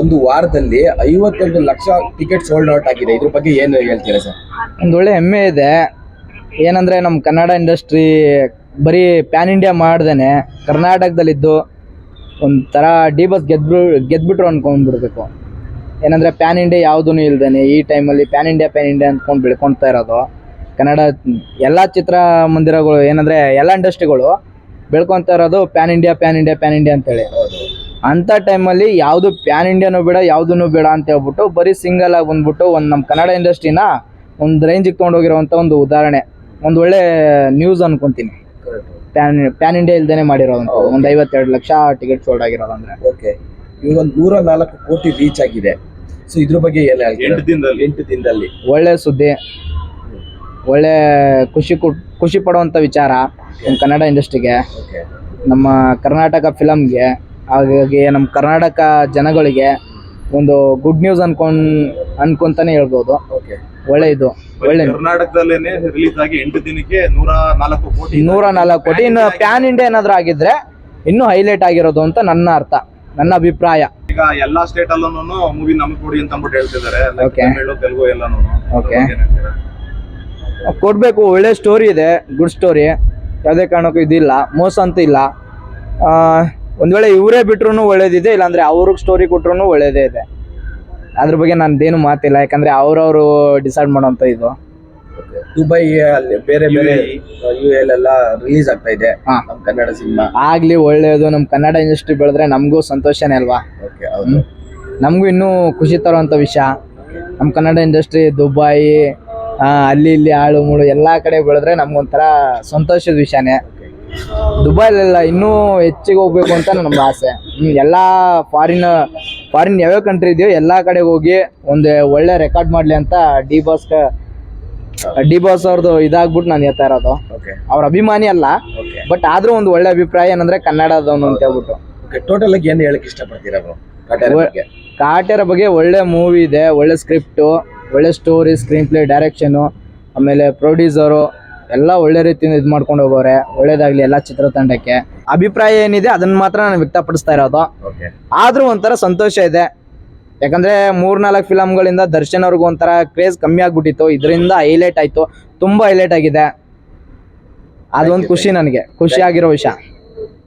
ಒಂದು ವಾರದಲ್ಲಿ ಐವತ್ತೆರಡು ಲಕ್ಷ ಟಿಕೆಟ್ ಸೋಲ್ಡ್ ಔಟ್ ಆಗಿದೆ. ಇದ್ರ ಬಗ್ಗೆ ಏನು ಹೇಳ್ತೀರಾ ಸರ್? ಒಂದು ಒಳ್ಳೆ ಹೆಮ್ಮೆ ಇದೆ. ಏನಂದರೆ ನಮ್ಮ ಕನ್ನಡ ಇಂಡಸ್ಟ್ರಿ ಬರೀ ಪ್ಯಾನ್ ಇಂಡಿಯಾ ಮಾಡ್ದೇನೆ, ಕರ್ನಾಟಕದಲ್ಲಿದ್ದು ಒಂಥರ ಡಿ ಬಸ್ ಗೆದ್ದು ಗೆದ್ಬಿಟ್ರು ಅನ್ಕೊಂಡ್ಬಿಡ್ಬೇಕು. ಏನಂದರೆ ಪ್ಯಾನ್ ಇಂಡಿಯಾ ಯಾವುದೂ ಇಲ್ದೇನೆ, ಈ ಟೈಮಲ್ಲಿ ಪ್ಯಾನ್ ಇಂಡಿಯಾ ಪ್ಯಾನ್ ಇಂಡಿಯಾ ಅಂದ್ಕೊಂಡು ಬೆಳ್ಕೊಳ್ತಾ ಇರೋದು. ಕನ್ನಡ ಎಲ್ಲ ಚಿತ್ರ ಮಂದಿರಗಳು ಏನಂದರೆ ಎಲ್ಲ ಇಂಡಸ್ಟ್ರಿಗಳು ಬೆಳ್ಕೊತಾ ಇರೋದು pan India pan India pan India ಅಂತೇಳಿ. ಅಂಥ ಟೈಮಲ್ಲಿ ಯಾವುದು ಪ್ಯಾನ್ ಇಂಡಿಯಾನು ಬೇಡ ಯಾವುದೂ ಬೇಡ ಅಂತ ಹೇಳ್ಬಿಟ್ಟು ಬರೀ ಸಿಂಗಲ್ ಆಗಿ ಬಂದ್ಬಿಟ್ಟು ಒಂದು ನಮ್ಮ ಕನ್ನಡ ಇಂಡಸ್ಟ್ರಿನ ಒಂದು ರೇಂಜಿಗೆ ತೊಗೊಂಡೋಗಿರೋವಂಥ ಒಂದು ಉದಾಹರಣೆ. ಒಂದು ಒಳ್ಳೆ ನ್ಯೂಸ್ ಅನ್ಕೊಂತೀನಿ. ಪ್ಯಾನ್ ಪ್ಯಾನ್ ಇಂಡಿಯಾ ಇಲ್ದೇನೆ ಮಾಡಿರೋದಂತ. ಒಂದು ಐವತ್ತೆರಡು ಲಕ್ಷ ಟಿಕೆಟ್ ಸೋಲ್ಡ್ ಆಗಿರೋದು ಅಂದ್ರೆ. ಓಕೆ ಇವಾಗ ಒಂದು ನೂರ ನಾಲ್ಕು ಕೋಟಿ ರೀಚ್ ಆಗಿದೆ. ಸೊ ಇದ್ರ ಬಗ್ಗೆ ಎಂಟು ದಿನದಲ್ಲಿ. ಎಂಟು ದಿನದಲ್ಲಿ. ಒಳ್ಳೆ ಸುದ್ದಿ. ಒಳ್ಳೆ ಖುಷಿ ಖುಷಿ ಪಡುವಂಥ ವಿಚಾರ ನಮ್ಮ ಕನ್ನಡ ಇಂಡಸ್ಟ್ರಿಗೆ. ನಮ್ಮ ಕರ್ನಾಟಕ ಫಿಲಮ್ಗೆ ಹಾಗಾಗಿ ನಮ್ಮ ಕರ್ನಾಟಕ ಜನಗಳಿಗೆ ಒಂದು ಗುಡ್ ನ್ಯೂಸ್ ಅನ್ಕೊಂಡ್ ಅನ್ಕೊಂತಾನೆ ಹೇಳ್ಬೋದು. ಓಕೆ ಒಳ್ಳೆ ಇದು ಒಳ್ಳೆ ಕರ್ನಾಟಕದಲ್ಲೇನೆ ರಿಲೀಸ್ ಆಗಿ ಎಂಟು ದಿನಕ್ಕೆ ನೂರ ನಾಲ್ಕು ಕೋಟಿ ನೂರ ನಾಲ್ಕು ಕೋಟಿ. ಇನ್ನು ಪ್ಯಾನ್ ಇಂಡಿಯಾ ಏನಾದ್ರೂ ಆಗಿದ್ರೆ ಇನ್ನೂ ಹೈಲೈಟ್ ಆಗಿರೋದು ಅಂತ ನನ್ನ ಅರ್ಥ ನನ್ನ ಅಭಿಪ್ರಾಯ. ಈಗ ಎಲ್ಲಾ ಸ್ಟೇಟ್ ಅಲ್ಲೂ ಮೂವಿ ನಮ್ಗೆ ಕೊಡಿ ಅಂತ ಅಂದ್ಬಿಟ್ಟು ಹೇಳ್ತಿದ್ದಾರೆ. Like Okay. ತಮಿಳು ತೆಲುಗು ಎಲ್ಲಾನು Okay. ಕೊಡಬೇಕು ಒಳ್ಳೆ ಸ್ಟೋರಿ ಇದೆ ಗುಡ್ ಸ್ಟೋರಿ ಯಾವುದೇ ಕಾರಣಕ್ಕೂ ಇದಿಲ್ಲ ಮೋಸ ಅಂತ ಇಲ್ಲ. ಆ, ಒಂದ್ ವೇಳೆ ಇವರೇ ಬಿಟ್ರು ಒಳ್ಳೇದಿದೆ ಇಲ್ಲಾಂದ್ರೆ ಅವ್ರಿಗೆ ಸ್ಟೋರಿ ಕೊಟ್ರು ಒಳ್ಳೇದೇ ಇದೆ. ಅದ್ರ ಬಗ್ಗೆ ನಂದೇನು ಮಾತಿಲ್ಲ ಯಾಕಂದ್ರೆ ಅವ್ರವ್ರು ಡಿಸೈಡ್ ಮಾಡುವಂತ ಇದು. ದುಬೈ ಅಲ್ಲಿ ಬೇರೆ ಬೇರೆ ಯು ಎಲ್ ಎಲ್ಲ ರಿಲೀಸ್ ಆಗ್ತಾ ಇದೆ ಹಾ. ಕನ್ನಡ ಸಿನಿಮಾ. ಆಗ್ಲಿ ಒಳ್ಳೇದು ನಮ್ಮ ಕನ್ನಡ ಇಂಡಸ್ಟ್ರಿ ಬೆಳೆದ್ರೆ ನಮಗೂ ಸಂತೋಷನೇ ಅಲ್ವಾ? ಓಕೆ ಹೌದು. ನಮಗೂ ಇನ್ನೂ ಖುಷಿ ತರುವಂಥ ವಿಷಯ. ನಮ್ಮ ಕನ್ನಡ ಇಂಡಸ್ಟ್ರಿ ದುಬೈ ಆ, ಅಲ್ಲಿ ಇಲ್ಲಿ ಆಳು ಮೂಳು ಎಲ್ಲ ಕಡೆ ಬೆಳೆದ್ರೆ ನಮ್ಗೊಂಥರ ಸಂತೋಷದ ವಿಷಯನೇ. ದುಬೈಲೆಲ್ಲ ಇನ್ನೂ ಹೆಚ್ಚಿಗೆ ಹೋಗ್ಬೇಕು ಅಂತ ನಮ್ಮ ಆಸೆ. ಎಲ್ಲ ಫಾರಿನ್ ಫಾರಿನ್ ಯಾವ್ಯಾವ ಕಂಟ್ರಿ ಇದೆಯೋ ಎಲ್ಲ ಕಡೆ ಹೋಗಿ ಒಂದು ಒಳ್ಳೆ ರೆಕಾರ್ಡ್ ಮಾಡಲಿ ಅಂತ ಡಿ ಬಾಸ್ ಡಿ ಬಾಸ್ ಅವ್ರದ್ದು ಇದಾಗ್ಬಿಟ್ಟು ನಾನು ಹೇಳ್ತಾ ಇರೋದು. ಓಕೆ ಅವ್ರ ಅಭಿಮಾನಿ ಅಲ್ಲ ಓಕೆ ಬಟ್ ಆದ್ರೂ ಒಂದು ಒಳ್ಳೆ ಅಭಿಪ್ರಾಯ ಏನಂದ್ರೆ ಕನ್ನಡದವನು ಅಂತ ಹೇಳ್ಬಿಟ್ಟು. ಟೋಟಲ್ ಆಗಿ ಏನು ಹೇಳಕ್ ಇಷ್ಟಪಡ್ತೀರಾ ಬ್ರೋ ಕಾಟೇರ ಬಗ್ಗೆ. ಕಾಟೇರ ಬಗ್ಗೆ ಒಳ್ಳೆ ಮೂವಿ ಇದೆ ಒಳ್ಳೆ ಸ್ಕ್ರಿಪ್ಟು ಒಳ್ಳೆ ಸ್ಟೋರಿ ಸ್ಕ್ರೀನ್ ಪ್ಲೇ ಡೈರೆಕ್ಷನು ಆಮೇಲೆ ಪ್ರೊಡ್ಯೂಸರು ಎಲ್ಲ ಒಳ್ಳೆ ರೀತಿಯಿಂದ ಇದು ಮಾಡ್ಕೊಂಡು ಹೋಗೋರೆ ಒಳ್ಳೇದಾಗ್ಲಿ ಎಲ್ಲ ಚಿತ್ರತಂಡಕ್ಕೆ. ಅಭಿಪ್ರಾಯ ಏನಿದೆ ಅದನ್ನ ಮಾತ್ರ ನಾನು ವ್ಯಕ್ತಪಡಿಸ್ತಾ ಇರೋದು. ಆದ್ರೂ ಒಂಥರ ಸಂತೋಷ ಇದೆ. ಯಾಕಂದ್ರೆ ಮೂರ್ನಾಲ್ಕು ಫಿಲಮ್ಗಳಿಂದ ದರ್ಶನ್ ಅವ್ರಿಗೂ ಒಂಥರ ಕ್ರೇಜ್ ಕಮ್ಮಿ ಆಗ್ಬಿಟ್ಟಿತ್ತು. ಇದರಿಂದ ಹೈಲೈಟ್ ಆಯ್ತು. ತುಂಬಾ ಹೈಲೈಟ್ ಆಗಿದೆ. ಅದೊಂದು ಖುಷಿ ನನಗೆ. ಖುಷಿ ಆಗಿರೋ ವಿಷಯ.